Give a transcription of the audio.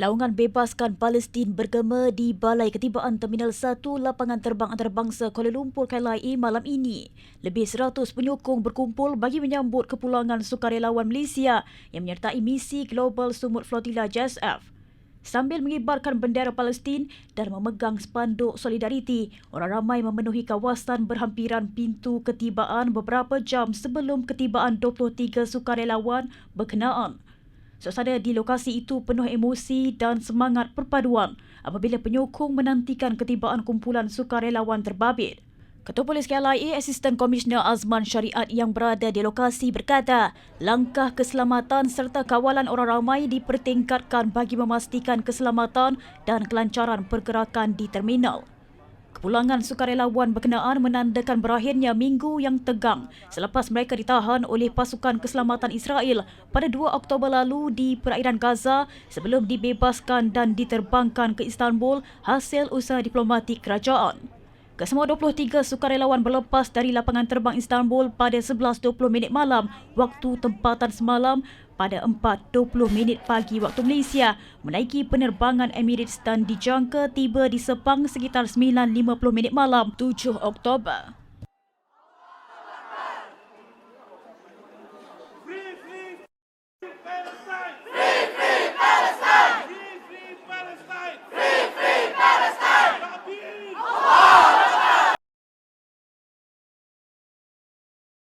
Laungan bebaskan Palestin bergema di Balai Ketibaan Terminal 1 Lapangan Terbang Antarabangsa Kuala Lumpur KLIA malam ini. Lebih 100 penyokong berkumpul bagi menyambut kepulangan sukarelawan Malaysia yang menyertai misi Global Sumut Flotilla JSF. Sambil mengibarkan bendera Palestin dan memegang spanduk solidariti, orang ramai memenuhi kawasan berhampiran pintu ketibaan beberapa jam sebelum ketibaan 23 sukarelawan berkenaan. Suasana di lokasi itu penuh emosi dan semangat perpaduan apabila penyokong menantikan ketibaan kumpulan sukarelawan terbabit. Ketua Polis KLIA Asisten Komisioner Azman Syariat yang berada di lokasi berkata, langkah keselamatan serta kawalan orang ramai dipertingkatkan bagi memastikan keselamatan dan kelancaran pergerakan di terminal. Kepulangan sukarelawan berkenaan menandakan berakhirnya minggu yang tegang selepas mereka ditahan oleh pasukan keselamatan Israel pada 2 Oktober lalu di perairan Gaza sebelum dibebaskan dan diterbangkan ke Istanbul hasil usaha diplomatik kerajaan. Kesemua 23 sukarelawan berlepas dari lapangan terbang Istanbul pada 11.20 minit malam waktu tempatan semalam pada 4.20 minit pagi waktu Malaysia menaiki penerbangan Emirates dan dijangka tiba di Sepang sekitar 9.50 minit malam 7 Oktober.